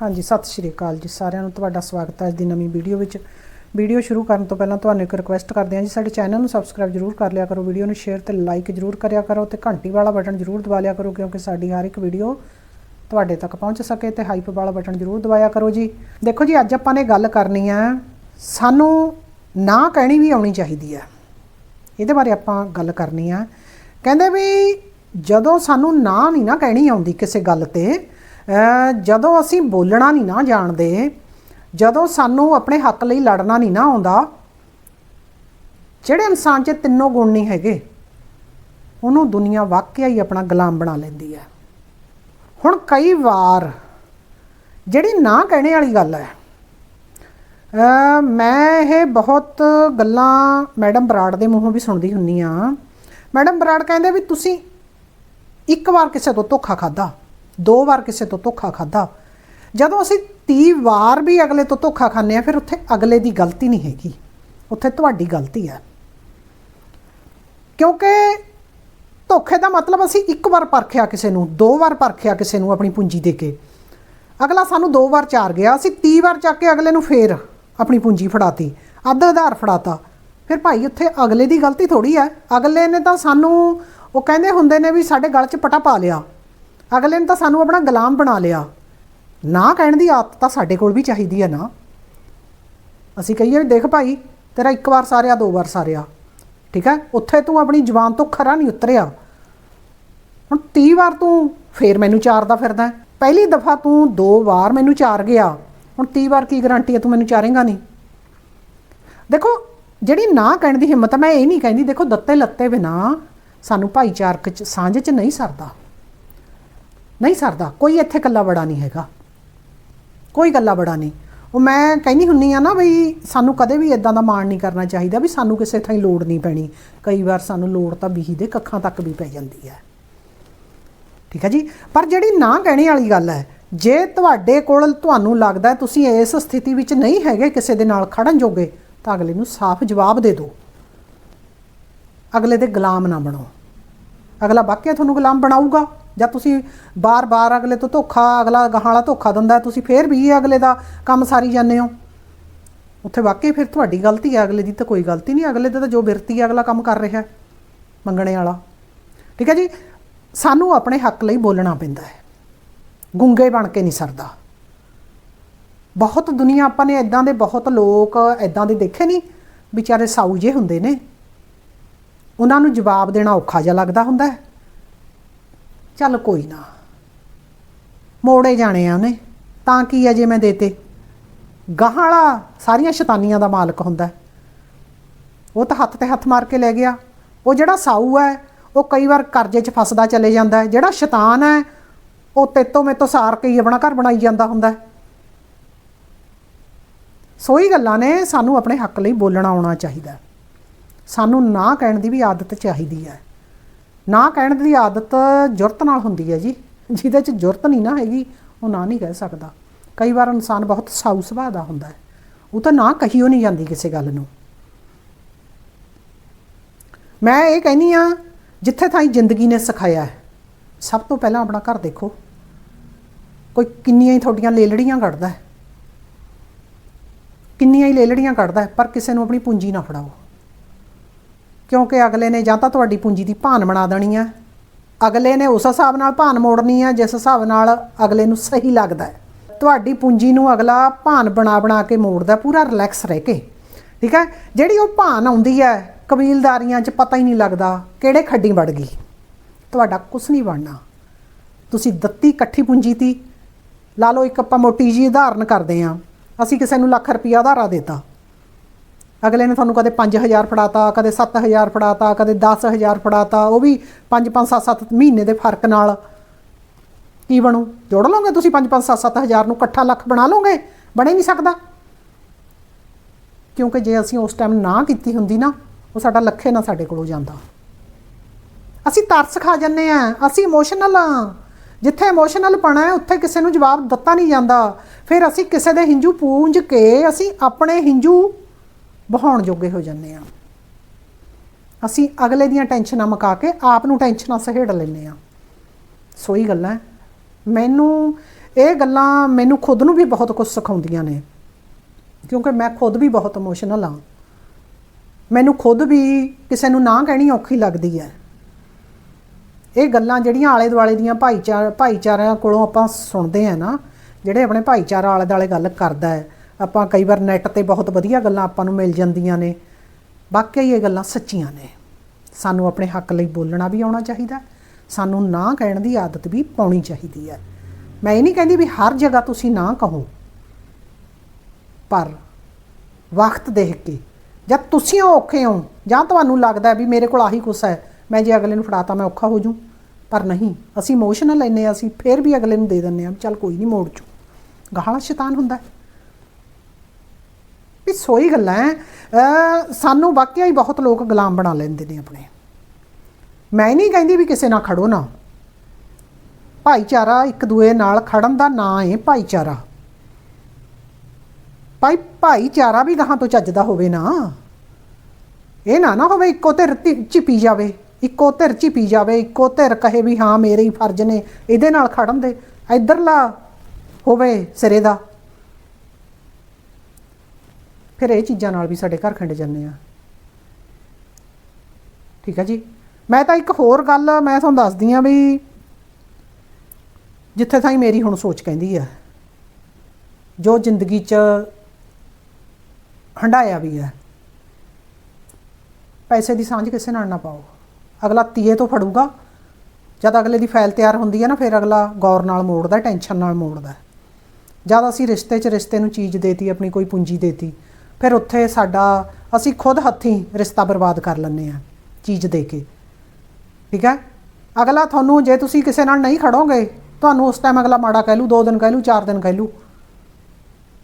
ਹਾਂਜੀ, ਸਤਿ ਸ਼੍ਰੀ ਅਕਾਲ ਜੀ ਸਾਰਿਆਂ ਨੂੰ। ਤੁਹਾਡਾ ਸਵਾਗਤ ਹੈ ਅੱਜ ਦੀ ਨਵੀਂ ਵੀਡੀਓ ਵਿੱਚ। ਵੀਡੀਓ ਸ਼ੁਰੂ ਕਰਨ ਤੋਂ ਪਹਿਲਾਂ ਤੁਹਾਨੂੰ ਇੱਕ ਰਿਕੁਐਸਟ ਕਰਦੇ ਹਾਂ ਜੀ, ਸਾਡੇ ਚੈਨਲ ਨੂੰ ਸਬਸਕ੍ਰਾਈਬ ਜਰੂਰ ਕਰ ਲਿਆ ਕਰੋ, ਵੀਡੀਓ ਨੂੰ ਸ਼ੇਅਰ ਤੇ ਲਾਈਕ ਜਰੂਰ ਕਰਿਆ ਕਰੋ ਤੇ ਘੰਟੀ ਵਾਲਾ ਬਟਨ ਜਰੂਰ ਦਬਾ ਲਿਆ ਕਰੋ ਕਿਉਂਕਿ ਸਾਡੀ ਹਰ ਇੱਕ ਵੀਡੀਓ ਤੁਹਾਡੇ ਤੱਕ ਪਹੁੰਚ ਸਕੇ ਤੇ ਹਾਈਪ ਵਾਲਾ ਬਟਨ ਜਰੂਰ ਦਬਾਇਆ ਕਰੋ ਜੀ। ਦੇਖੋ ਜੀ, ਅੱਜ ਆਪਾਂ ਨੇ ਗੱਲ ਕਰਨੀ ਆ ਸਾਨੂੰ ਨਾ ਕਹਿਣੀ ਵੀ ਆਉਣੀ ਚਾਹੀਦੀ ਹੈ। ਇਹਦੇ ਬਾਰੇ ਆਪਾਂ ਗੱਲ ਕਰਨੀ ਆ ਕਹਿੰਦੇ ਵੀ ਜਦੋਂ ਸਾਨੂੰ ਨਾ ਨਹੀਂ ਨਾ ਕਹਿਣੀ ਆਉਂਦੀ ਕਿਸੇ ਗੱਲ ਤੇ ਜਦੋਂ ਅਸੀਂ ਬੋਲਣਾ ਨਹੀਂ ਨਾ ਜਾਣਦੇ, ਜਦੋਂ ਸਾਨੂੰ ਆਪਣੇ ਹੱਕ ਲਈ ਲੜਨਾ ਨਹੀਂ ਨਾ ਆਉਂਦਾ, ਜਿਹੜੇ ਇਨਸਾਨ 'ਚ ਤਿੰਨੋਂ ਗੁਣ ਨਹੀਂ ਹੈਗੇ, ਉਹਨੂੰ ਦੁਨੀਆ ਵਾਕਿਆ ਹੀ ਆਪਣਾ ਗੁਲਾਮ ਬਣਾ ਲੈਂਦੀ ਹੈ। ਹੁਣ ਕਈ ਵਾਰ ਜਿਹੜੀ ਨਾ ਕਹਿਣੇ ਵਾਲੀ ਗੱਲ ਹੈ ਮੈਂ ਇਹ ਬਹੁਤ ਗੱਲਾਂ ਮੈਡਮ ਬਰਾੜ ਦੇ ਮੂੰਹੋਂ ਵੀ ਸੁਣਦੀ ਹੁੰਨੀ ਆ। ਮੈਡਮ ਬਰਾੜ ਕਹਿੰਦੇ ਵੀ ਤੁਸੀਂ ਇੱਕ ਵਾਰ ਕਿਸੇ ਤੋਂ ਧੋਖਾ ਖਾਦਾ ਦੋ ਵਾਰ ਕਿਸੇ ਤੋਂ ਧੋਖਾ ਖਾਦਾ ਜਦੋਂ ਅਸੀਂ 30 ਵਾਰ ਵੀ ਅਗਲੇ ਤੋਂ ਧੋਖਾ ਖਾਂਦੇ ਆ ਫਿਰ ਉੱਥੇ ਅਗਲੇ ਦੀ ਗਲਤੀ ਨਹੀਂ ਹੈਗੀ। ਉੱਥੇ ਤੁਹਾਡੀ ਗਲਤੀ ਹੈ। ਕਿਉਂਕਿ ਧੋਖੇ ਦਾ ਮਤਲਬ ਅਸੀਂ ਇੱਕ ਵਾਰ ਪਰਖਿਆ ਕਿਸੇ ਨੂੰ, ਦੋ ਵਾਰ ਪਰਖਿਆ ਕਿਸੇ ਨੂੰ ਆਪਣੀ ਪੂੰਜੀ ਦੇ ਕੇ। ਅਗਲਾ ਸਾਨੂੰ ਦੋ ਵਾਰ ਚਾਰ ਗਿਆ, ਅਸੀਂ 30 ਵਾਰ ਚੱਕ ਕੇ ਅਗਲੇ ਨੂੰ ਫੇਰ ਆਪਣੀ ਪੂੰਜੀ ਫੜਾਤੀ, ਅੱਧ ਆਧਾਰ ਫੜਾਤਾ। ਫਿਰ ਭਾਈ, ਉੱਥੇ ਅਗਲੇ ਦੀ ਗਲਤੀ ਥੋੜੀ ਹੈ। ਅਗਲੇ ਨੇ ਤਾਂ ਸਾਨੂੰ, ਉਹ ਕਹਿੰਦੇ ਹੁੰਦੇ ਨੇ ਵੀ ਸਾਡੇ ਗਲ 'ਚ ਪਟਾ ਪਾ ਲਿਆ। ਅਗਲੇ ਨੇ ਤਾਂ ਸਾਨੂੰ ਆਪਣਾ ਗੁਲਾਮ ਬਣਾ ਲਿਆ। ਨਾ ਕਹਿਣ ਦੀ ਆਦਤ ਤਾਂ ਸਾਡੇ ਕੋਲ ਵੀ ਚਾਹੀਦੀ ਹੈ ਨਾ। ਅਸੀਂ ਕਹੀਏ ਵੀ ਦੇਖ ਭਾਈ, ਤੇਰਾ ਇੱਕ ਵਾਰ ਸਾਰਿਆ, ਦੋ ਵਾਰ ਸਾਰਿਆ। ਠੀਕ ਹੈ? ਉੱਥੇ ਤੂੰ ਆਪਣੀ ਜ਼ੁਬਾਨ ਤੋਂ ਖਰਾ ਨਹੀਂ ਉਤਰਿਆ। ਹੁਣ 30 ਵਾਰ ਤੂੰ ਫੇਰ ਮੈਨੂੰ ਚਾਰਦਾ ਫਿਰਦਾ ਪਹਿਲੀ ਦਫਾ ਤੂੰ ਦੋ ਵਾਰ ਮੈਨੂੰ ਚਾਰ ਗਿਆ। ਹੁਣ 30 ਵਾਰ ਕੀ ਗਾਰੰਟੀ ਹੈ ਤੂੰ ਮੈਨੂੰ ਚਾਰੇਗਾ ਨਹੀਂ? ਦੇਖੋ, ਜਿਹੜੀ ਨਾ ਕਹਿਣ ਦੀ ਹਿੰਮਤ ਮੈਂ ਇਹ ਨਹੀਂ ਕਹਿੰਦੀ, ਦੇਖੋ, ਦੱਤੇ ਲੱਤੇ ਬਿਨਾ ਸਾਨੂੰ ਭਾਈਚਾਰਕ ਚ, ਸਾਂਝ ਚ ਨਹੀਂ ਸਰਦਾ। ਨਹੀਂ ਸਰਦਾ, ਕੋਈ ਇੱਥੇ ਕੱਲਾ ਬੜਾ ਨਹੀਂ ਹੈਗਾ। ਕੋਈ ਗੱਲਾਂ ਬੜਾ ਨਹੀਂ। ਉਹ ਮੈਂ ਕਹਿੰਦੀ ਹੁੰਨੀ ਆ ਨਾ ਬਈ, ਸਾਨੂੰ ਕਦੇ ਵੀ ਇਦਾਂ ਦਾ ਮਾਣ ਨਹੀਂ ਕਰਨਾ ਚਾਹੀਦਾ ਵੀ ਸਾਨੂੰ ਕਿਸੇ ਥਾਂ ਲੋੜ ਨਹੀਂ ਪੈਣੀ। ਕਈ ਵਾਰ ਸਾਨੂੰ ਲੋੜ ਤਾਂ ਬੀਹੀ ਦੇ ਕੱਖਾਂ ਤੱਕ ਵੀ ਪੈ ਜਾਂਦੀ ਹੈ। ਠੀਕ ਹੈ ਜੀ? ਪਰ ਜਿਹੜੀ ਨਾ ਕਹਿਣੇ ਵਾਲੀ ਗੱਲ ਹੈ, ਜੇ ਤੁਹਾਡੇ ਕੋਲ ਤੁਹਾਨੂੰ ਲੱਗਦਾ ਤੁਸੀਂ ਇਸ ਸਥਿਤੀ ਵਿੱਚ ਨਹੀਂ ਹੈਗੇ ਕਿਸੇ ਦੇ ਨਾਲ ਖੜਨ ਜੋਗੇ, ਤਾਂ ਅਗਲੇ ਨੂੰ ਸਾਫ਼ ਜਵਾਬ ਦੇ ਦਿਓ। ਅਗਲੇ ਦੇ ਗੁਲਾਮ ਨਾ ਬਣੋ। ਅਗਲਾ ਵਾਕਿਆ ਤੁਹਾਨੂੰ ਗੁਲਾਮ ਬਣਾਊਗਾ? ਜਾਂ ਤੁਸੀਂ ਬਾਰ-ਬਾਰ ਅਗਲੇ ਤੋਂ ਧੋਖਾ, ਅਗਲਾ ਗਾਹਾਂ ਵਾਲਾ ਧੋਖਾ ਦਿੰਦਾ ਤੁਸੀਂ ਫੇਰ ਵੀ ਅਗਲੇ ਦਾ ਕੰਮ ਸਾਰੀ ਜਾਂਦੇ ਹੋ। ਉੱਥੇ ਵਾਕਈ ਫਿਰ ਤੁਹਾਡੀ ਗਲਤੀ ਹੈ, ਅਗਲੇ ਦੀ ਤਾਂ ਕੋਈ ਗਲਤੀ ਨਹੀਂ, ਅਗਲੇ ਦਾ ਤਾਂ ਜੋ ਬਿਰਤੀ ਹੈ, ਅਗਲਾ ਕੰਮ ਕਰ ਰਿਹਾ ਮੰਗਣੇ ਵਾਲਾ। ਠੀਕ ਹੈ ਜੀ? ਸਾਨੂੰ ਆਪਣੇ ਹੱਕ ਲਈ ਬੋਲਣਾ ਪੈਂਦਾ ਹੈ। ਗੁੰਗੇ ਬਣ ਕੇ ਨਹੀਂ ਸਰਦਾ। ਬਹੁਤ ਦੁਨੀਆ ਆਪਾਂ ਨੇ ਇਦਾਂ ਦੇ ਬਹੁਤ ਲੋਕ ਇਦਾਂ ਦੇ ਦੇਖੇ ਨਹੀਂ, ਵਿਚਾਰੇ ਸਾਊ ਜੇ ਹੁੰਦੇ ਨੇ। ਉਹਨਾਂ ਨੂੰ ਜਵਾਬ ਦੇਣਾ ਔਖਾ ਜਿਹਾ ਲੱਗਦਾ ਹੁੰਦਾ ਹੈ। ਚੱਲ ਕੋਈ ਨਾ। ਮੋੜੇ ਜਾਣੇ ਆ ਉਹਨੇ। ਤਾਂ ਕੀ ਹੈ ਜੇ ਮੈਂ ਦੇਤੇ? ਗਾਹਾਂ ਵਾਲਾ ਸਾਰੀਆਂ ਸ਼ੈਤਾਨੀਆਂ ਦਾ ਮਾਲਕ ਹੁੰਦਾ ਉਹ ਤਾਂ ਹੱਥ ਤੇ ਹੱਥ ਮਾਰ ਕੇ ਲੈ ਗਿਆ। ਉਹ ਜਿਹੜਾ ਸਾਊ ਹੈ, ਉਹ ਕਈ ਵਾਰ ਕਰਜ਼ੇ 'ਚ ਫਸਦਾ ਚਲੇ ਜਾਂਦਾ ਜਿਹੜਾ ਸ਼ੈਤਾਨ ਹੈ, ਉਹ ਤੇਤੋਂ ਮੇਤੋਂ ਸਾਰ ਕੇ ਹੀ ਆਪਣਾ ਘਰ ਬਣਾਈ ਜਾਂਦਾ ਹੁੰਦਾ ਹੈ। ਸੋਈ ਗੱਲਾਂ ਨੇ, ਸਾਨੂੰ ਆਪਣੇ ਹੱਕ ਲਈ ਬੋਲਣਾ ਆਉਣਾ ਚਾਹੀਦਾ ਸਾਨੂੰ ਨਾ ਕਹਿਣ ਦੀ ਵੀ ਆਦਤ ਚਾਹੀਦੀ ਹੈ। ਨਾ ਕਹਿਣ ਦੀ ਆਦਤ ਜੁਰਤ ਨਾਲ ਹੁੰਦੀ ਹੈ ਜੀ। ਜਿਹਦੇ 'ਚ ਜੁਰਤ ਨਹੀਂ ਨਾ ਹੈਗੀ, ਉਹ ਨਾ ਨਹੀਂ ਕਹਿ ਸਕਦਾ। ਕਈ ਵਾਰ ਇਨਸਾਨ ਬਹੁਤ ਸਾਊ ਸੁਭਾਅ ਦਾ ਹੁੰਦਾ ਹੈ। ਉਹ ਤਾਂ ਨਾ ਕਹੀਓ ਨਹੀਂ ਜਾਂਦੀ ਕਿਸੇ ਗੱਲ ਨੂੰ। ਮੈਂ ਇਹ ਕਹਿੰਨੀ ਆ ਜਿੱਥੇ ਥਾਈ ਜ਼ਿੰਦਗੀ ਨੇ ਸਿਖਾਇਆ ਹੈ, ਸਭ ਤੋਂ ਪਹਿਲਾਂ ਆਪਣਾ ਘਰ ਦੇਖੋ। ਕੋਈ ਕਿੰਨੀਆਂ ਹੀ ਤੁਹਾਡੀਆਂ ਲੇਲੜੀਆਂ ਕੱਢਦਾ ਹੈ। ਕਿੰਨੀਆਂ ਹੀ ਲੇਲੜੀਆਂ ਕੱਢਦਾ ਹੈ, ਪਰ ਕਿਸੇ ਨੂੰ ਆਪਣੀ ਪੂੰਜੀ ਨਾ ਫੜਾਓ। ਕਿਉਂਕਿ ਅਗਲੇ ਨੇ ਜਾਂ ਤਾਂ ਤੁਹਾਡੀ ਪੂੰਜੀ ਦੀ ਭਾਨ ਬਣਾ ਦੇਣੀ ਆ। ਅਗਲੇ ਨੇ ਉਸ ਹਿਸਾਬ ਨਾਲ ਭਾਨ ਮੋੜਨੀ ਆ, ਜਿਸ ਹਿਸਾਬ ਨਾਲ ਅਗਲੇ ਨੂੰ ਸਹੀ ਲੱਗਦਾ ਹੈ। ਤੁਹਾਡੀ ਪੂੰਜੀ ਨੂੰ ਅਗਲਾ ਭਾਨ ਬਣਾ ਬਣਾ ਕੇ ਮੋੜਦਾ, ਪੂਰਾ ਰਿਲੈਕਸ ਰਹਿ ਕੇ। ਠੀਕ ਹੈ? ਜਿਹੜੀ ਉਹ ਭਾਨ ਆਉਂਦੀ ਹੈ, ਕਬੀਲਦਾਰੀਆਂ 'ਚ ਪਤਾ ਹੀ ਨਹੀਂ ਲੱਗਦਾ ਕਿਹੜੇ ਖੱਡੀ ਵੜ ਗਈ। ਤੁਹਾਡਾ ਕੁਛ ਨਹੀਂ ਬਣਨਾ। ਤੁਸੀਂ ਦਿੱਤੀ ਇਕੱਠੀ ਪੂੰਜੀ ਤੀ। ਲਾ ਲਓ ਇੱਕ ਆਪਾਂ ਮੋਟੀ ਜੀ ਉਦਾਹਰਨ ਕਰਦੇ ਹਾਂ। ਅਸੀਂ ਕਿਸੇ ਨੂੰ ਲੱਖ ਰੁਪਈਆ ਉਧਾਰਾ ਦਿੱਤਾ। ਅਗਲੇ ਨੇ ਤੁਹਾਨੂੰ ਕਦੇ 5000 ਫੜਾਤਾ, ਕਦੇ 7000 ਫੜਾਤਾ, ਕਦੇ 10000 ਫੜਾਤਾ, ਉਹ ਵੀ 5 5 7 7 ਮਹੀਨੇ ਦੇ ਫ਼ਰਕ ਨਾਲ। ਕੀ ਬਣੂ? ਜੋੜ ਲਓਗੇ ਤੁਸੀਂ 5 5 7 7000 ਨੂੰ? ਇਕੱਠਾ ਲੱਖ ਬਣਾ ਲਓਗੇ? ਬਣੇ ਨਹੀਂ ਸਕਦਾ। ਕਿਉਂਕਿ ਜੇ ਅਸੀਂ ਉਸ ਟਾਈਮ ਨਾ ਕੀਤੀ ਹੁੰਦੀ ਨਾ, ਉਹ ਸਾਡਾ ਲੱਖੇ ਨਾ ਸਾਡੇ ਕੋਲੋਂ ਜਾਂਦਾ। ਅਸੀਂ ਤਰਸ ਖਾ ਜੰਨੇ ਆ ਅਸੀਂ ਇਮੋਸ਼ਨਲ ਆ ਜਿੱਥੇ ਇਮੋਸ਼ਨਲ ਪਣਾ ਹੈ, ਉੱਥੇ ਕਿਸੇ ਨੂੰ ਜਵਾਬ ਦਿੱਤਾ ਨਹੀਂ ਜਾਂਦਾ। ਫਿਰ ਅਸੀਂ ਕਿਸੇ ਦੇ ਹਿੰਜੂ ਪੂੰਝ ਕੇ ਅਸੀਂ ਆਪਣੇ ਹਿੰਜੂ ਬਹਾਉਣ ਜੋਗੇ ਹੋ ਜਾਂਦੇ ਆ ਅਸੀਂ ਅਗਲੇ ਦੀਆਂ ਟੈਨਸ਼ਨਾਂ ਮੁਕਾ ਕੇ ਆਪ ਨੂੰ ਟੈਨਸ਼ਨਾਂ ਸਹੇੜ ਲੈਂਦੇ ਆ ਸੋਈ ਗੱਲਾਂ ਮੈਨੂੰ ਇਹ ਗੱਲਾਂ ਮੈਨੂੰ ਖੁਦ ਨੂੰ ਵੀ ਬਹੁਤ ਕੁਝ ਸਿਖਾਉਂਦੀਆਂ ਨੇ। ਕਿਉਂਕਿ ਮੈਂ ਖੁਦ ਵੀ ਬਹੁਤ ਇਮੋਸ਼ਨਲ ਹਾਂ। ਮੈਨੂੰ ਖੁਦ ਵੀ ਕਿਸੇ ਨੂੰ ਨਾ ਕਹਿਣੀ ਔਖੀ ਲੱਗਦੀ ਹੈ। ਇਹ ਗੱਲਾਂ ਜਿਹੜੀਆਂ ਆਲੇ ਦੁਆਲੇ ਦੀਆਂ ਭਾਈਚਾਰ ਭਾਈਚਾਰਿਆਂ ਕੋਲੋਂ ਆਪਾਂ ਸੁਣਦੇ ਆ ਨਾ, ਜਿਹੜੇ ਆਪਣੇ ਭਾਈਚਾਰਾ ਆਲੇ ਦੁਆਲੇ ਗੱਲ ਕਰਦਾ ਹੈ ਆਪਾਂ ਕਈ ਵਾਰ ਨੈੱਟ ਤੇ ਬਹੁਤ ਵਧੀਆ ਗੱਲਾਂ ਆਪਾਂ ਨੂੰ ਮਿਲ ਜਾਂਦੀਆਂ ਨੇ। ਵਾਕਈ ਇਹ ਗੱਲਾਂ ਸੱਚੀਆਂ ਨੇ। ਸਾਨੂੰ ਆਪਣੇ ਹੱਕ ਲਈ ਬੋਲਣਾ ਵੀ ਆਉਣਾ ਚਾਹੀਦਾ ਸਾਨੂੰ ਨਾ ਕਹਿਣ ਦੀ ਆਦਤ ਵੀ ਪਾਉਣੀ ਚਾਹੀਦੀ ਹੈ। ਮੈਂ ਇਹ ਨਹੀਂ ਕਹਿੰਦੀ ਵੀ ਹਰ ਜਗ੍ਹਾ ਤੁਸੀਂ ਨਾ ਕਹੋ, ਪਰ ਵਕਤ ਦੇਖ ਕੇ, ਜਦ ਤੁਸੀਂ ਔਖੇ ਹੋ, ਜਾਂ ਤੁਹਾਨੂੰ ਲੱਗਦਾ ਵੀ ਮੇਰੇ ਕੋਲ ਆਹੀ ਕੁਛ ਹੈ, ਮੈਂ ਜੇ ਅਗਲੇ ਨੂੰ ਫੜਾਤਾ ਮੈਂ ਔਖਾ ਹੋ ਜੂ ਪਰ ਨਹੀਂ, ਅਸੀਂ ਇਮੋਸ਼ਨਲ ਲੈਨੇ ਆ ਅਸੀਂ ਫੇਰ ਵੀ ਅਗਲੇ ਨੂੰ ਦੇ ਦਿੰਨੇ ਆ ਚੱਲ ਕੋਈ ਨਹੀਂ ਮੋੜ ਚੂ ਗਾਹਲਾ ਸ਼ੈਤਾਨ ਹੁੰਦਾ ਹੈ। ਵੀ ਸੋਈ ਗੱਲਾਂ ਹੈ ਅਹ ਸਾਨੂੰ ਵਾਕਿਆ ਹੀ ਬਹੁਤ ਲੋਕ ਗੁਲਾਮ ਬਣਾ ਲੈਂਦੇ ਨੇ ਆਪਣੇ। ਮੈਂ ਨਹੀਂ ਕਹਿੰਦੀ ਵੀ ਕਿਸੇ ਨਾਲ ਖੜੋ ਨਾ। ਭਾਈਚਾਰਾ ਇੱਕ ਦੂਏ ਨਾਲ ਖੜਨ ਦਾ ਨਾਂ ਹੈ ਭਾਈਚਾਰਾ। ਭਾਈ ਭਾਈਚਾਰਾ ਵੀ ਗਾਹਾਂ ਤੋਂ ਚੱਜਦਾ ਹੋਵੇ ਨਾ। ਇਹ ਨਾ ਨਾ ਹੋਵੇ ਇੱਕੋ ਧਿਰ ਧਿ- ਝਿਪੀ ਜਾਵੇ। ਇੱਕੋ ਧਿਰ ਝਿਪੀ ਜਾਵੇ। ਇੱਕੋ ਧਿਰ ਕਹੇ ਵੀ ਹਾਂ ਮੇਰੇ ਹੀ ਫਰਜ਼ ਨੇ। ਇਹਦੇ ਨਾਲ ਖੜਨ ਦੇ। ਇਧਰਲਾ ਹੋਵੇ ਸਿਰੇ ਦਾ। ਫਿਰ ਇਹ ਚੀਜ਼ਾਂ ਨਾਲ ਵੀ ਸਾਡੇ ਘਰ ਖੰਡ ਜਾਂਦੇ ਆ। ਠੀਕ ਹੈ ਜੀ? ਮੈਂ ਤਾਂ ਇੱਕ ਹੋਰ ਗੱਲ ਮੈਂ ਤੁਹਾਨੂੰ ਦੱਸਦੀ ਆ ਵੀ ਜਿੱਥੇ ਤਾਈਂ ਮੇਰੀ ਹੁਣ ਸੋਚ ਕਹਿੰਦੀ ਆ, ਜੋ ਜ਼ਿੰਦਗੀ 'ਚ ਹੰਡਾਇਆ ਵੀ ਹੈ ਪੈਸੇ ਦੀ ਸਾਂਝ ਕਿਸੇ ਨਾਲ ਨਾ ਪਾਓ। ਅਗਲਾ ਤੀਏ ਤੋਂ ਫੜੂਗਾ, ਜਦ ਅਗਲੇ ਦੀ ਫਾਈਲ ਤਿਆਰ ਹੁੰਦੀ ਹੈ ਨਾ, ਫਿਰ ਅਗਲਾ ਗੌਰ ਨਾਲ ਮੋੜਦਾ, ਟੈਨਸ਼ਨ ਨਾਲ ਮੋੜਦਾ। ਜਦ ਅਸੀਂ ਰਿਸ਼ਤੇ 'ਚ ਰਿਸ਼ਤੇ ਨੂੰ ਚੀਜ਼ ਦੇਤੀ, ਆਪਣੀ ਕੋਈ ਪੂੰਜੀ ਦੇਤੀ ਫਿਰ ਉੱਥੇ ਸਾਡਾ, ਅਸੀਂ ਖੁਦ ਹੱਥੀਂ ਰਿਸ਼ਤਾ ਬਰਬਾਦ ਕਰ ਲੈਂਦੇ ਆ ਚੀਜ਼ ਦੇ ਕੇ। ਠੀਕ ਹੈ? ਅਗਲਾ ਤੁਹਾਨੂੰ ਜੇ ਤੁਸੀਂ ਕਿਸੇ ਨਾਲ ਨਹੀਂ ਖੜੋਗੇ, ਤੁਹਾਨੂੰ ਉਸ ਟਾਈਮ ਅਗਲਾ ਮਾੜਾ ਕਹਿ ਲੂ ਦੋ ਦਿਨ ਕਹਿ ਲੂ ਚਾਰ ਦਿਨ ਕਹਿ ਲੂ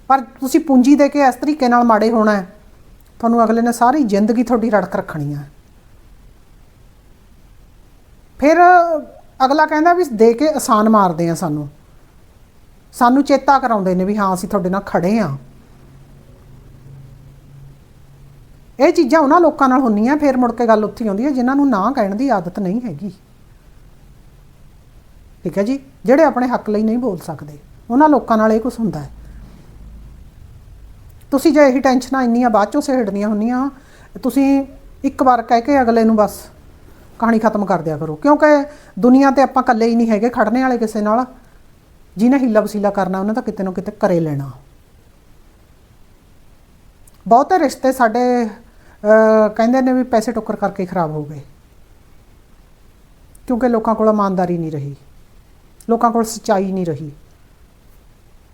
ਪਰ ਤੁਸੀਂ ਪੂੰਜੀ ਦੇ ਕੇ ਇਸ ਤਰੀਕੇ ਨਾਲ ਮਾੜੇ ਹੋਣਾ ਤੁਹਾਨੂੰ ਅਗਲੇ ਨੇ ਸਾਰੀ ਜ਼ਿੰਦਗੀ ਤੁਹਾਡੀ ਰੜਕ ਰੱਖਣੀ ਹੈ। ਫਿਰ ਅਗਲਾ ਕਹਿੰਦਾ ਵੀ ਦੇ ਕੇ ਆਸਾਨ ਮਾਰਦੇ ਆ ਸਾਨੂੰ। ਸਾਨੂੰ ਚੇਤਾ ਕਰਾਉਂਦੇ ਨੇ ਵੀ ਹਾਂ, ਅਸੀਂ ਤੁਹਾਡੇ ਨਾਲ ਖੜੇ ਆ ਇਹ ਚੀਜ਼ਾਂ ਉਹਨਾਂ ਲੋਕਾਂ ਨਾਲ ਹੁੰਦੀਆਂ, ਫਿਰ ਮੁੜ ਕੇ ਗੱਲ ਉੱਥੇ ਆਉਂਦੀ ਹੈ, ਜਿਨ੍ਹਾਂ ਨੂੰ ਨਾ ਕਹਿਣ ਦੀ ਆਦਤ ਨਹੀਂ ਹੈਗੀ। ਠੀਕ ਹੈ ਜੀ? ਜਿਹੜੇ ਆਪਣੇ ਹੱਕ ਲਈ ਨਹੀਂ ਬੋਲ ਸਕਦੇ, ਉਹਨਾਂ ਲੋਕਾਂ ਨਾਲ ਇਹ ਕੁਝ ਹੁੰਦਾ ਹੈ। ਤੁਸੀਂ ਜੇ ਇਹੀ ਟੈਨਸ਼ਨਾਂ ਇੰਨੀਆਂ ਬਾਅਦ ਚੋਂ ਸਹਿੜਨੀਆਂ ਹੁੰਦੀਆਂ, ਤੁਸੀਂ ਇੱਕ ਵਾਰ ਕਹਿ ਕੇ ਅਗਲੇ ਨੂੰ ਬਸ ਕਹਾਣੀ ਖਤਮ ਕਰ ਦਿਆ ਕਰੋ। ਕਿਉਂਕਿ ਦੁਨੀਆ ਤੇ ਆਪਾਂ ਇਕੱਲੇ ਹੀ ਨਹੀਂ ਹੈਗੇ ਖੜਨੇ ਵਾਲੇ ਕਿਸੇ ਨਾਲ। ਜਿਹਨੇ ਹੀਲਾ ਵਸੀਲਾ ਕਰਨਾ, ਉਹਨਾਂ ਤਾਂ ਕਿਤੇ ਨਾ ਕਿਤੇ ਕਰੇ ਲੈਣਾ। ਬਹੁਤੇ ਰਿਸ਼ਤੇ ਸਾਡੇ ਕਹਿੰਦੇ ਨੇ ਵੀ ਪੈਸੇ ਟੋਕਰ ਕਰਕੇ ਖਰਾਬ ਹੋ ਗਏ। ਕਿਉਂਕਿ ਲੋਕਾਂ ਕੋਲ ਇਮਾਨਦਾਰੀ ਨਹੀਂ ਰਹੀ। ਲੋਕਾਂ ਕੋਲ ਸੱਚਾਈ ਨਹੀਂ ਰਹੀ।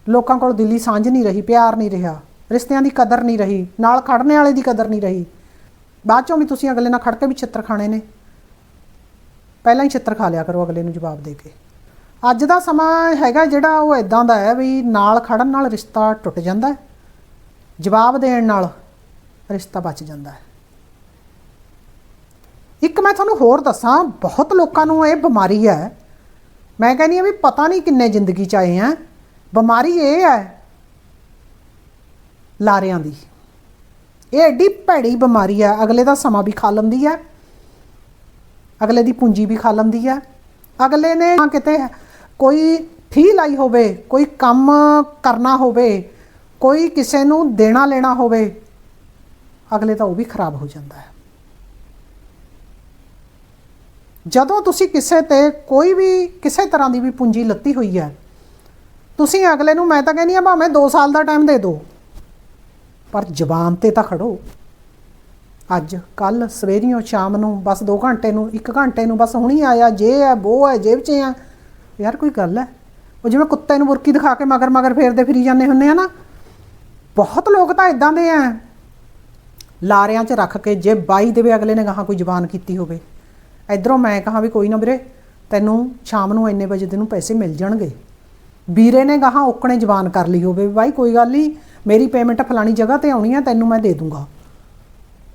ਲੋਕਾਂ ਕੋਲ ਦਿੱਲੀ ਸਾਂਝ ਨਹੀਂ ਰਹੀ, ਪਿਆਰ ਨਹੀਂ ਰਿਹਾ। ਰਿਸ਼ਤਿਆਂ ਦੀ ਕਦਰ ਨਹੀਂ ਰਹੀ। ਨਾਲ ਖੜਨੇ ਵਾਲੇ ਦੀ ਕਦਰ ਨਹੀਂ ਰਹੀ। ਬਾਅਦ ਚੋਂ ਵੀ ਤੁਸੀਂ ਅਗਲੇ ਨਾਲ ਖੜ ਕੇ ਵੀ ਛਿੱਤਰ ਖਾਣੇ ਨੇ। ਪਹਿਲਾਂ ਹੀ ਛਿੱਤਰ ਖਾ ਲਿਆ ਕਰੋ ਅਗਲੇ ਨੂੰ ਜਵਾਬ ਦੇ ਕੇ। ਅੱਜ ਦਾ ਸਮਾਂ ਹੈਗਾ ਜਿਹੜਾ ਉਹ ਇਦਾਂ ਦਾ ਹੈ ਵੀ ਨਾਲ ਖੜਨ ਨਾਲ ਰਿਸ਼ਤਾ ਟੁੱਟ ਜਾਂਦਾ ਜਵਾਬ ਦੇਣ ਨਾਲ ਰਿਸ਼ਤਾ ਬਚ ਜਾਂਦਾ ਹੈ। ਇੱਕ ਮੈਂ ਤੁਹਾਨੂੰ ਹੋਰ ਦੱਸਾਂ, ਬਹੁਤ ਲੋਕਾਂ ਨੂੰ ਇਹ ਬਿਮਾਰੀ ਹੈ। ਮੈਂ ਕਹਿੰਦੀ ਆ ਵੀ ਪਤਾ ਨਹੀਂ ਕਿੰਨੇ ਜ਼ਿੰਦਗੀ ਚ ਆਏ ਆ। ਬਿਮਾਰੀ ਇਹ ਹੈ ਲਾਰਿਆਂ ਦੀ। ਇਹ ਐਡੀ ਭੈੜੀ ਬਿਮਾਰੀ ਹੈ, ਅਗਲੇ ਦਾ ਸਮਾਂ ਵੀ ਖਾ ਲੈਂਦੀ ਹੈ। ਅਗਲੇ ਦੀ ਪੂੰਜੀ ਵੀ ਖਾ ਲੈਂਦੀ ਹੈ। ਅਗਲੇ ਨੇ ਕਿਤੇ ਕੋਈ ਫੀ ਲਾਈ ਹੋਵੇ, ਕੋਈ ਕੰਮ ਕਰਨਾ ਹੋਵੇ, ਕੋਈ ਕਿਸੇ ਨੂੰ ਦੇਣਾ ਲੈਣਾ ਹੋਵੇ ਅਗਲੇ ਤਾਂ ਉਹ ਵੀ ਖਰਾਬ ਹੋ ਜਾਂਦਾ ਹੈ। ਜਦੋਂ ਤੁਸੀਂ ਕਿਸੇ ਤੇ ਕੋਈ ਵੀ, ਕਿਸੇ ਤਰ੍ਹਾਂ ਦੀ ਵੀ ਪੂੰਜੀ ਲੱਤੀ ਹੋਈ ਹੈ, ਤੁਸੀਂ ਅਗਲੇ ਨੂੰ ਮੈਂ ਤਾਂ ਕਹਿੰਦੀ ਆ ਭਾਵੇਂ 2 ਸਾਲ ਦਾ ਟਾਈਮ ਦੇ ਦਿਓ ਪਰ ਜ਼ਬਾਨ ਤੇ ਤਾਂ ਖੜੋ। ਅੱਜ, ਕੱਲ, ਸਵੇਰੀਓ, ਸ਼ਾਮ ਨੂੰ, ਬਸ 2 ਘੰਟੇ ਨੂੰ 1 ਘੰਟੇ ਨੂੰ, ਬਸ ਹੁਣੀ ਆਇਆ, ਜੇ ਹੈ, ਬੋ ਹੈ, ਜੇਬ 'ਚ ਆ ਯਾਰ ਕੋਈ ਗੱਲ ਹੈ, ਉਹ ਜਿਵੇਂ ਕੁੱਤੇ ਨੂੰ ਬੁਰਕੀ ਦਿਖਾ ਕੇ ਮਗਰ ਮਗਰ ਫੇਰਦੇ ਫਿਰੀ ਜਾਂਦੇ ਹੁੰਦੇ ਆ ਨਾ। ਬਹੁਤ ਲੋਕ ਤਾਂ ਇਦਾਂ ਦੇ ਆ ਲਾਰਿਆਂ 'ਚ ਰੱਖ ਕੇ ਜੇ ਬਾਈ ਦੇਵੇ ਅਗਲੇ ਨੇ ਗਾਹਾਂ ਕੋਈ ਜ਼ਬਾਨ ਕੀਤੀ ਹੋਵੇ। ਇਧਰੋਂ ਮੈਂ ਕਹਾਂ ਵੀ ਕੋਈ ਨਾ ਵੀਰੇ, ਤੈਨੂੰ ਸ਼ਾਮ ਨੂੰ ਇੰਨੇ ਵਜੇ ਤੈਨੂੰ ਪੈਸੇ ਮਿਲ ਜਾਣਗੇ। ਵੀਰੇ ਨੇ ਗਾਹਾਂ ਓਕਣੇ ਜ਼ਬਾਨ ਕਰ ਲਈ ਹੋਵੇ ਬਾਈ ਕੋਈ ਗੱਲ ਨਹੀਂ, ਮੇਰੀ ਪੇਮੈਂਟ ਫਲਾਣੀ ਜਗ੍ਹਾ ਤੇ ਆਉਣੀ ਆ, ਤੈਨੂੰ ਮੈਂ ਦੇ ਦੂੰਗਾ।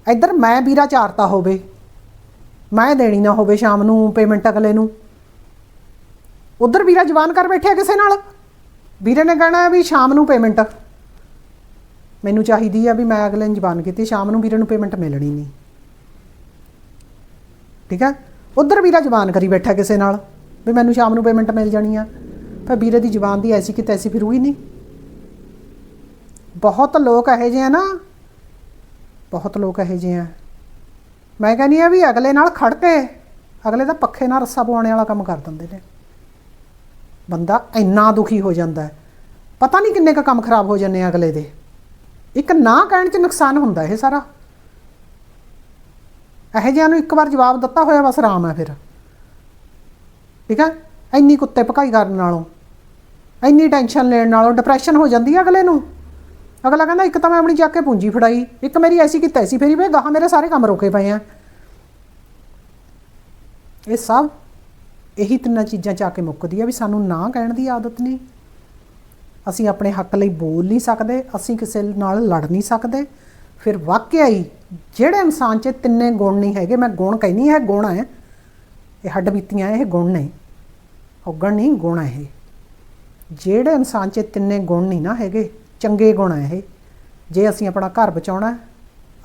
ਇੱਧਰ ਮੈਂ ਵੀਰਾ ਚਾਰਤਾ ਹੋਵੇ, ਮੈਂ ਦੇਣੀ ਨਾ ਹੋਵੇ ਸ਼ਾਮ ਨੂੰ ਪੇਮੈਂਟ ਅਗਲੇ ਨੂੰ। ਉਧਰ ਵੀਰਾ ਜਵਾਨ ਕਰ ਬੈਠਿਆ ਕਿਸੇ ਨਾਲ? ਵੀਰੇ ਨੇ ਕਹਿਣਾ ਵੀ ਸ਼ਾਮ ਨੂੰ ਪੇਮੈਂਟ ਮੈਨੂੰ ਚਾਹੀਦੀ ਆ ਵੀ ਮੈਂ ਅਗਲੇ ਨੂੰ ਜਵਾਨ ਕੀਤੀ, ਸ਼ਾਮ ਨੂੰ ਵੀਰੇ ਨੂੰ ਪੇਮੈਂਟ ਮਿਲਣੀ ਨਹੀਂ। ਠੀਕ ਹੈ ਉਧਰ ਵੀਰਾ ਜਵਾਨ ਕਰੀ ਬੈਠਾ ਕਿਸੇ ਨਾਲ, ਵੀ ਮੈਨੂੰ ਸ਼ਾਮ ਨੂੰ ਪੇਮੈਂਟ ਮਿਲ ਜਾਣੀ ਆ। ਪਰ ਵੀਰੇ ਦੀ ਜਬਾਨ ਦੀ ਐਸੀ ਕਿ ਤੈਸੀ ਫਿਰ ਹੋਈ ਨਹੀਂ। ਬਹੁਤ ਲੋਕ ਇਹੋ ਜਿਹੇ ਆ ਨਾ। ਬਹੁਤ ਲੋਕ ਇਹੋ ਜਿਹੇ ਆ। ਮੈਂ ਕਹਿੰਦੀ ਆ ਵੀ ਅਗਲੇ ਨਾਲ ਖੜ ਕੇ, ਅਗਲੇ ਦਾ ਪੱਖੇ ਨਾਲ ਰੱਸਾ ਪਵਾਉਣੇ ਵਾਲਾ ਕੰਮ ਕਰ ਦਿੰਦੇ ਨੇ। ਬੰਦਾ ਇੰਨਾ ਦੁਖੀ ਹੋ ਜਾਂਦਾ ਪਤਾ ਨਹੀਂ ਕਿੰਨੇ ਕ ਕੰਮ ਖਰਾਬ ਹੋ ਜਾਂਦੇ ਆ ਅਗਲੇ ਦੇ। ਇੱਕ ਨਾ ਕਹਿਣ 'ਚ ਨੁਕਸਾਨ ਹੁੰਦਾ ਇਹ ਸਾਰਾ। ਇਹੋ ਜਿਹਿਆਂ ਨੂੰ ਇੱਕ ਵਾਰ ਜਵਾਬ ਦਿੱਤਾ ਹੋਇਆ ਬਸ ਆਰਾਮ ਹੈ ਫਿਰ। ਠੀਕ ਹੈ? ਇੰਨੀ ਕੁੱਤੇ ਭਕਾਈ ਕਰਨ ਨਾਲੋਂ, ਇੰਨੀ ਟੈਨਸ਼ਨ ਲੈਣ ਨਾਲੋਂ ਡਿਪਰੈਸ਼ਨ ਹੋ ਜਾਂਦੀ ਹੈ ਅਗਲੇ ਨੂੰ। ਅਗਲਾ ਕਹਿੰਦਾ, ਇੱਕ ਤਾਂ ਮੈਂ ਆਪਣੀ ਜਾ ਕੇ ਪੂੰਜੀ ਫੜਾਈ, ਇੱਕ ਮੇਰੀ ਐਸੀ ਕਿ ਐਸੀ ਫੇਰੀ ਵੇ, ਗਾਹਾਂ ਮੇਰੇ ਸਾਰੇ ਕੰਮ ਰੋਕੇ ਪਏ ਆ। ਇਹ ਸਭ ਇਹੀ ਤਿੰਨਾਂ ਚੀਜ਼ਾਂ ਚ ਕੇ ਮੁੱਕਦੀ ਆ ਵੀ ਸਾਨੂੰ ਨਾ ਕਹਿਣ ਦੀ ਆਦਤ ਨਹੀਂ। ਅਸੀਂ ਆਪਣੇ ਹੱਕ ਲਈ ਬੋਲ ਨਹੀਂ ਸਕਦੇ, ਅਸੀਂ ਕਿਸੇ ਨਾਲ ਲੜ ਨਹੀਂ ਸਕਦੇ। ਫਿਰ ਵਾਕਿਆ ਹੀ ਜਿਹੜੇ ਇਨਸਾਨ 'ਚ ਤਿੰਨੇ ਗੁਣ ਨਹੀਂ ਹੈਗੇ, ਮੈਂ ਗੁਣ ਕਹਿਨੀ ਹੈ ਗੁਣ ਹੈ। ਇਹ ਹੱਡ ਬੀਤੀਆਂ, ਇਹ ਗੁਣ ਨੇ। ਔਗਣ ਨਹੀਂ, ਗੁਣ ਹੈ ਇਹ। ਜਿਹੜੇ ਇਨਸਾਨ 'ਚ ਤਿੰਨੇ ਗੁਣ ਨਹੀਂ ਨਾ ਹੈਗੇ, ਚੰਗੇ ਗੁਣ ਹੈ ਇਹ। ਜੇ ਅਸੀਂ ਆਪਣਾ ਘਰ ਬਚਾਉਣਾ,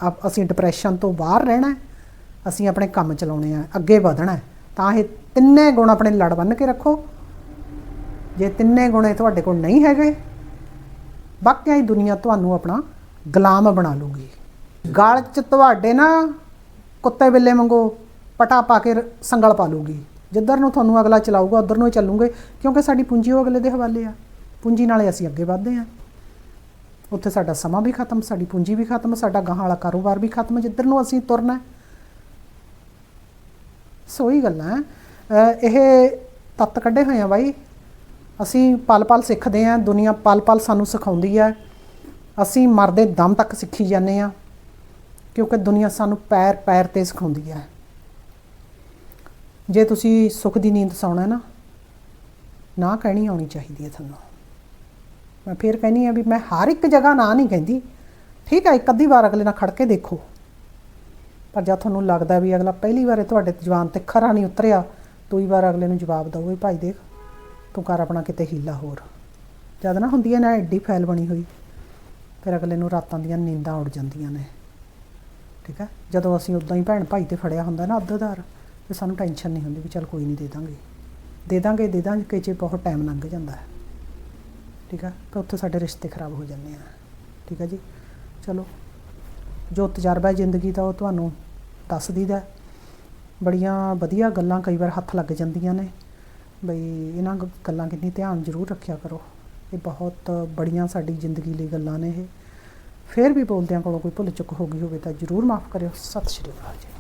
ਆਪ- ਅਸੀਂ ਡਿਪਰੈਸ਼ਨ ਤੋਂ ਬਾਹਰ ਰਹਿਣਾ, ਅਸੀਂ ਆਪਣੇ ਕੰਮ ਚਲਾਉਣੇ ਆ, ਅੱਗੇ ਵਧਣਾ, ਤਾਂ ਇਹ ਤਿੰਨੇ ਗੁਣ ਆਪਣੇ ਲੜ ਬੰਨ ਕੇ ਰੱਖੋ। ਜੇ ਤਿੰਨੇ ਗੁਣੇ ਤੁਹਾਡੇ ਕੋਲ ਨਹੀਂ ਹੈਗੇ ਬਾਕਿਆ ਹੀ ਦੁਨੀਆ ਤੁਹਾਨੂੰ ਆਪਣਾ ਗੁਲਾਮ ਬਣਾ ਲੂਗੀ। ਗਾਲ 'ਚ ਤੁਹਾਡੇ ਨਾ ਕੁੱਤੇ ਬਿੱਲੇ ਵਾਂਗੂ ਪਟਾ ਪਾ ਕੇ ਸੰਗਲ ਪਾ ਲੂਗੀ। ਜਿੱਧਰ ਨੂੰ ਤੁਹਾਨੂੰ ਅਗਲਾ ਚਲਾਊਗਾ, ਉਧਰ ਨੂੰ ਹੀ ਚੱਲੂਗੇ, ਕਿਉਂਕਿ ਸਾਡੀ ਪੂੰਜੀ ਉਹ ਅਗਲੇ ਦੇ ਹਵਾਲੇ ਆ। ਪੂੰਜੀ ਨਾਲੇ ਅਸੀਂ ਅੱਗੇ ਵਧਦੇ ਆ। ਉੱਥੇ ਸਾਡਾ ਸਮਾਂ ਵੀ ਖਤਮ, ਸਾਡੀ ਪੂੰਜੀ ਵੀ ਖਤਮ, ਸਾਡਾ ਗਾਹਾਂ ਵਾਲਾ ਕਾਰੋਬਾਰ ਵੀ ਖਤਮ, ਜਿੱਧਰ ਨੂੰ ਅਸੀਂ ਤੁਰਨਾ। ਹੈ। ਗੱਲਾਂ ਇਹ ਤੱਤ ਕੱਢੇ ਹੋਏ ਆ ਬਾਈ। ਅਸੀਂ ਪਲ ਪਲ ਸਿੱਖਦੇ ਹਾਂ, ਦੁਨੀਆ ਪਲ ਪਲ ਸਾਨੂੰ ਸਿਖਾਉਂਦੀ ਹੈ। ਅਸੀਂ ਮਰਦੇ ਦਮ ਤੱਕ ਸਿੱਖੀ ਜਾਂਦੇ ਆ ਕਿਉਂਕਿ ਦੁਨੀਆ ਸਾਨੂੰ ਪੈਰ ਪੈਰ ਤੇ ਸਿਖਾਉਂਦੀ ਹੈ। ਜੇ ਤੁਸੀਂ ਸੁੱਖ ਦੀ ਨੀਂਦ ਸੌਣਾ ਨਾ ਨਾ ਕਹਿਣੀ ਆਉਣੀ ਚਾਹੀਦੀ ਹੈ ਤੁਹਾਨੂੰ। ਮੈਂ ਫਿਰ ਕਹਿੰਦੀ ਆ ਵੀ ਮੈਂ ਹਰ ਇੱਕ ਜਗ੍ਹਾ ਨਾ ਨਹੀਂ ਕਹਿੰਦੀ। ਠੀਕ ਹੈ, ਇੱਕ ਅੱਧੀ ਵਾਰ ਅਗਲੇ ਨਾਲ ਖੜ ਕੇ ਦੇਖੋ। ਪਰ ਜਦ ਤੁਹਾਨੂੰ ਲੱਗਦਾ ਵੀ ਅਗਲਾ ਪਹਿਲੀ ਵਾਰੇ ਤੁਹਾਡੇ ਜਵਾਨ ਤੇ ਖਰਾ ਨਹੀਂ ਉਤਰਿਆ, ਦੂਈ ਵਾਰ ਅਗਲੇ ਨੂੰ ਜਵਾਬ ਦਿਓ ਵੀ ਭਾਈ ਦੇਖ ਤੂੰ ਕਰ ਆਪਣਾ ਕਿਤੇ ਹੀਲਾ ਹੋਰ। ਜਦ ਨਾ ਹੁੰਦੀ ਹੈ ਨਾ ਐਡੀ ਫੈਲ ਬਣੀ ਹੋਈ, ਫਿਰ ਅਗਲੇ ਨੂੰ ਰਾਤਾਂ ਦੀਆਂ ਨੀਂਦਾਂ ਉੱਡ ਜਾਂਦੀਆਂ ਨੇ। ਠੀਕ ਹੈ ਜਦੋਂ ਅਸੀਂ ਉਦਾਂ ਹੀ ਭੈਣ ਭਾਈ ਤੇ ਫੜਿਆ ਹੁੰਦਾ ਨਾ ਅੱਧਾਧਾਰ, ਤੇ ਸਾਨੂੰ ਟੈਨਸ਼ਨ ਨਹੀਂ ਹੁੰਦੀ ਵੀ ਚੱਲ ਕੋਈ ਨਹੀਂ ਦੇ ਦਾਂਗੇ। ਦੇ ਦਾਂਗੇ ਦੇ ਦਾਂਗੇ, ਕਿ ਜੇ ਬਹੁਤ ਟਾਈਮ ਲੰਘ ਜਾਂਦਾ ਹੈ। ਠੀਕ ਹੈ ਤਾਂ ਉੱਥੇ ਸਾਡੇ ਰਿਸ਼ਤੇ ਖਰਾਬ ਹੋ ਜਾਂਦੇ ਆ। ਠੀਕ ਹੈ ਜੀ? ਚਲੋ, ਜੋ ਤਜਰਬਾ ਹੈ ਜ਼ਿੰਦਗੀ ਦਾ ਉਹ ਤੁਹਾਨੂੰ ਦੱਸ ਦੀਦਾ ਬੜੀਆਂ ਵਧੀਆ ਗੱਲਾਂ ਕਈ ਵਾਰ ਹੱਥ ਲੱਗ ਜਾਂਦੀਆਂ ਨੇ। ਬਈ ਇਹਨਾਂ ਗ- ਗੱਲਾਂ ਕਿੰਨੀ ਧਿਆਨ ਜ਼ਰੂਰ ਰੱਖਿਆ ਕਰੋ। ਇਹ ਬਹੁਤ ਬੜੀਆਂ ਸਾਡੀ ਜ਼ਿੰਦਗੀ ਲਈ ਗੱਲਾਂ ਨੇ ਇਹ। ਫਿਰ ਵੀ ਬੋਲਦਿਆਂ ਕੋਲੋਂ ਕੋਈ ਭੁੱਲ ਚੁੱਕ ਹੋ ਗਈ ਹੋਵੇ ਤਾਂ ਜ਼ਰੂਰ ਮਾਫ ਕਰਿਓ। ਸਤਿ ਸ਼੍ਰੀ ਅਕਾਲ ਜੀ।